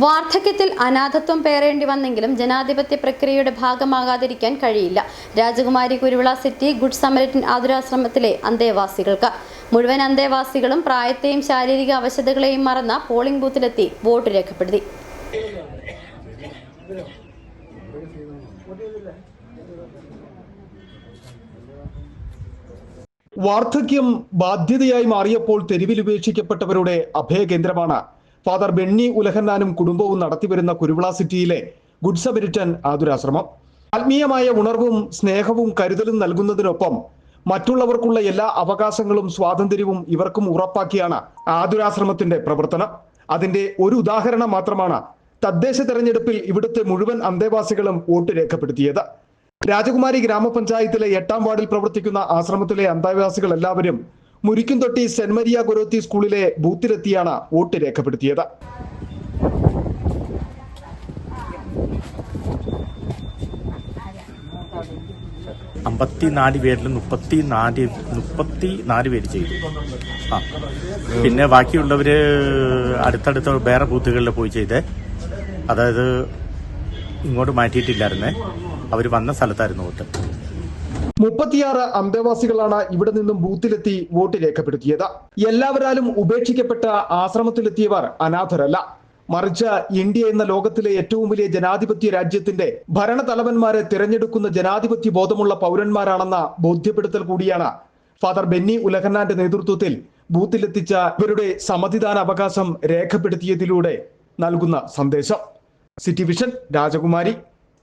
വാർദ്ധക്യത്തിൽ അനാഥത്വം പേറേണ്ടി വന്നെങ്കിലും ജനാധിപത്യ പ്രക്രിയയുടെ ഭാഗമാകാതിരിക്കാൻ കഴിയില്ല. Rajakumari Kuruvila city good samaritan ആതുരാശ്രമത്തിലെ അന്തേവാസികൾക്ക്. മുഴുവൻ അന്തേവാസികളും പ്രായത്തെയും ശാരീരിക അവശതകളെയും മറന്ന പോളിംഗ് ബൂത്തിലെത്തി വോട്ട് രേഖപ്പെടുത്തി. വാർദ്ധക്യം ബാധ്യതയായി മാറിയപ്പോൾ തെരുവിൽ ഉപേക്ഷിക്കപ്പെട്ടവരുടെ അഭയകേന്ദ്രമാണ് ഫാദർ ബെണ്ണി ഉലഹന്നാനും കുടുംബവും നടത്തിവരുന്ന കുരുവിള സിറ്റിയിലെ ഗുഡ് സബിരിറ്റൻ ആതുരാശ്രമം. ആത്മീയമായ ഉണർവും സ്നേഹവും കരുതലും നൽകുന്നതിനൊപ്പം മറ്റുള്ളവർക്കുള്ള എല്ലാ അവകാശങ്ങളും സ്വാതന്ത്ര്യവും ഇവർക്കും ഉറപ്പാക്കിയാണ് ആതുരാശ്രമത്തിന്റെ പ്രവർത്തനം. അതിന്റെ ഒരു ഉദാഹരണം മാത്രമാണ് തദ്ദേശ തെരഞ്ഞെടുപ്പിൽ ഇവിടുത്തെ മുഴുവൻ അന്തേവാസികളും വോട്ട് രേഖപ്പെടുത്തിയത്. രാജകുമാരി ഗ്രാമപഞ്ചായത്തിലെ എട്ടാം വാർഡിൽ പ്രവർത്തിക്കുന്ന ആശ്രമത്തിലെ അന്തേവാസികൾ എല്ലാവരും മുരിക്കുംതൊട്ടി സെന്റ് മരിയ ഗൊരോത്തി സ്കൂളിലെ ബൂത്തിലെത്തിയാണ് വോട്ട് രേഖപ്പെടുത്തിയത്. അമ്പത്തിനാല് പേരിൽ മുപ്പത്തി നാല് മുപ്പത്തി നാല് പേര് ചെയ്തു. ആ പിന്നെ ബാക്കിയുള്ളവർ അടുത്തടുത്ത വേറെ ബൂത്തുകളിൽ പോയി ചെയ്ത്. അതായത് ഇങ്ങോട്ട് മാറ്റിയിട്ടില്ലായിരുന്നേ. അവർ വന്ന സ്ഥലത്തായിരുന്നു വോട്ട്. മുപ്പത്തിയാറ് അന്തേവാസികളാണ് ഇവിടെ നിന്നും ബൂത്തിലെത്തി വോട്ട് രേഖപ്പെടുത്തിയത്. എല്ലാവരാലും ഉപേക്ഷിക്കപ്പെട്ട ആശ്രമത്തിലെത്തിയവർ അനാഥരല്ല. മറിച്ച് ഇന്ത്യ എന്ന ലോകത്തിലെ ഏറ്റവും വലിയ ജനാധിപത്യ രാജ്യത്തിന്റെ ഭരണതലവന്മാരെ തിരഞ്ഞെടുക്കുന്ന ജനാധിപത്യ ബോധമുള്ള പൗരന്മാരാണെന്ന ബോധ്യപ്പെടുത്തൽ കൂടിയാണ് ഫാദർ ബെന്നി ഉലഹന്നാന്റെ നേതൃത്വത്തിൽ ബൂത്തിലെത്തിച്ച ഇവരുടെ സമ്മതിദാന അവകാശം രേഖപ്പെടുത്തിയതിലൂടെ നൽകുന്ന സന്ദേശം. സിറ്റി വിഷൻ രാജകുമാരി.